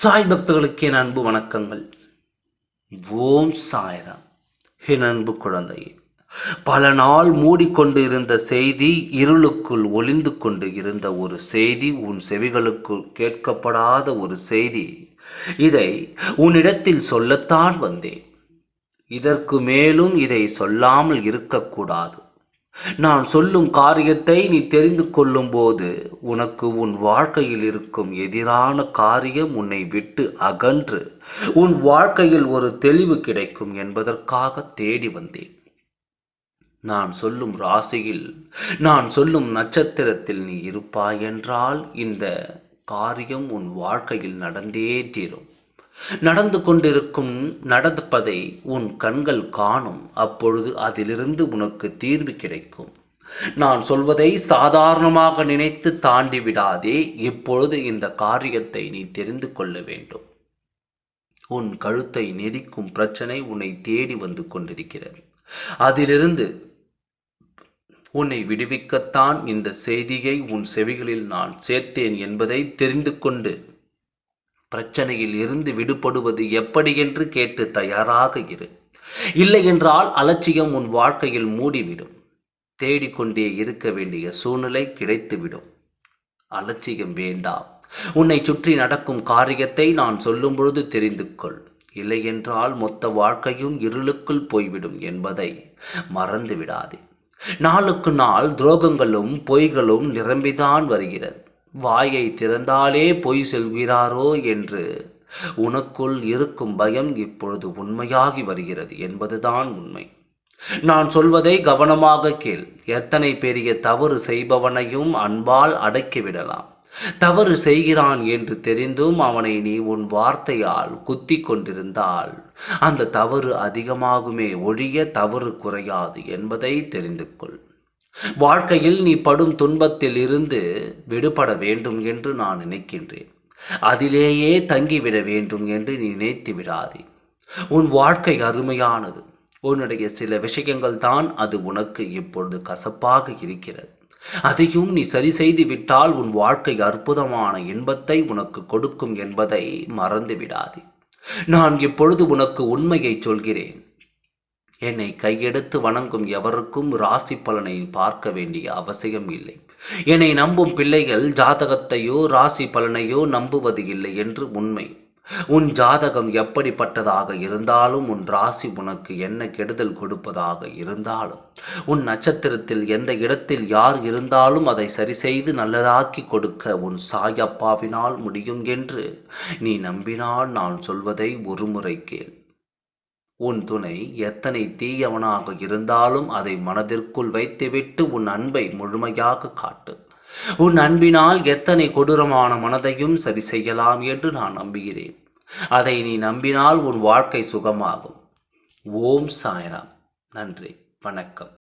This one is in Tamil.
சாய் பக்தர்களுக்கு என் அன்பு வணக்கங்கள். ஓம் சாய்ராம். என் அன்பு குழந்தையே பல நாள் மூடிக்கொண்டு இருந்த செய்தி இருளுக்குள் ஒளிந்து கொண்டு இருந்த ஒரு செய்தி உன் செவிகளுக்குள் கேட்கப்படாத ஒரு செய்தி. இதை உன்னிடத்தில் சொல்லத்தான் வந்தேன். இதற்கு மேலும் இதை சொல்லாமல் இருக்கக்கூடாது. நான் சொல்லும் காரியத்தை நீ தெரிந்து கொள்ளும்போது உனக்கு உன் வாழ்க்கையில் இருக்கும் எதிரான காரியம் உன்னை விட்டு அகன்று உன் வாழ்க்கையில் ஒரு தெளிவு கிடைக்கும் என்பதற்காக தேடி வந்தேன். நான் சொல்லும் ராசியில் நான் சொல்லும் நட்சத்திரத்தில் நீ இருப்பாய் என்றால் இந்த காரியம் உன் வாழ்க்கையில் நடந்தே தீரும். நடந்து கொண்டிருக்கும் நடப்பதை உன் கண்கள் காணும். அப்பொழுது அதிலிருந்து உனக்கு தீர்வு கிடைக்கும். நான் சொல்வதை சாதாரணமாக நினைத்து தாண்டி விடாதே. இப்பொழுது இந்த காரியத்தை நீ தெரிந்து கொள்ள வேண்டும். உன் கழுத்தை நெரிக்கும் பிரச்சனை உன்னை தேடி வந்து கொண்டிருக்கிறது. அதிலிருந்து உன்னை விடுவிக்கத்தான் இந்த செய்தியை உன் செவிகளில் நான் சேர்த்தேன் என்பதை தெரிந்து கொண்டு பிரச்சனையில் இருந்து விடுபடுவது எப்படி என்று கேட்டு தயாராக இரு. இல்லை என்றால் அலட்சியம் உன் வாழ்க்கையில் மூடிவிடும். தேடிக்கொண்டே இருக்க வேண்டிய சூழ்நிலை கிடைத்துவிடும். அலட்சியம் வேண்டாம். உன்னை சுற்றி நடக்கும் காரியத்தை நான் சொல்லும் பொழுது தெரிந்து கொள். இல்லையென்றால் மொத்த வாழ்க்கையும் இருளுக்குள் போய்விடும் என்பதை மறந்து விடாதே நாளுக்கு நாள் துரோகங்களும் பொய்களும் நிரம்பிதான் வருகிறது. வாயை திறந்தாலே பொய் செல்கிறாரோ என்று. உனக்குள் இருக்கும் பயம் இப்பொழுது உண்மையாகி வருகிறது என்பதுதான் உண்மை. நான் சொல்வதை கவனமாக கேள். எத்தனை பெரிய தவறு செய்பவனையும் அன்பால் அடக்கிவிடலாம் தவறு செய்கிறான் என்று தெரிந்தும் அவனை நீ உன் வார்த்தையால் குத்தி கொண்டிருந்தால் அந்த தவறு அதிகமாகுமே ஒழிய தவறு குறையாது என்பதை தெரிந்து கொள். வாழ்க்கையில் நீ படும் துன்பத்தில் இருந்து விடுபட வேண்டும் என்று நான் நினைக்கின்றேன். அதிலேயே தங்கிவிட வேண்டும் என்று நீ நினைத்து விடாதே. உன் வாழ்க்கை அருமையானது. உன்னுடைய சில விஷயங்கள் தான் அது உனக்கு இப்பொழுது கசப்பாக இருக்கிறது. அதையும் நீ சரி செய்து விட்டால் உன் வாழ்க்கை அற்புதமான இன்பத்தை உனக்கு கொடுக்கும் என்பதை மறந்து விடாதே. நான் இப்பொழுது உனக்கு உண்மையை சொல்கிறேன். என்னை கையெடுத்து வணங்கும் எவருக்கும் ராசி பலனை பார்க்க வேண்டிய அவசியம் இல்லை. என்னை நம்பும் பிள்ளைகள் ஜாதகத்தையோ ராசி பலனையோ நம்புவது இல்லை என்று உண்மை. உன் ஜாதகம் எப்படிப்பட்டதாக இருந்தாலும் உன் ராசி உனக்கு என்ன கெடுதல் கொடுப்பதாக இருந்தாலும் உன் நட்சத்திரத்தில் எந்த இடத்தில் யார் இருந்தாலும் அதை சரி செய்து நல்லதாக்கி கொடுக்க உன் சாயப்பாவினால் முடியும் என்று நீ நம்பினால் நான் சொல்வதை ஒருமுறை கேள். உன் துணை எத்தனை தீயவனாக இருந்தாலும் அதை மனதிற்குள் வைத்துவிட்டு உன் அன்பை முழுமையாக காட்டு. உன் அன்பினால் எத்தனை கொடூரமான மனதையும் சரி செய்யலாம் என்று நான் நம்புகிறேன். அதை நீ நம்பினால் உன் வாழ்க்கை சுகமாகும். ஓம் சாய்ராம். நன்றி. வணக்கம்.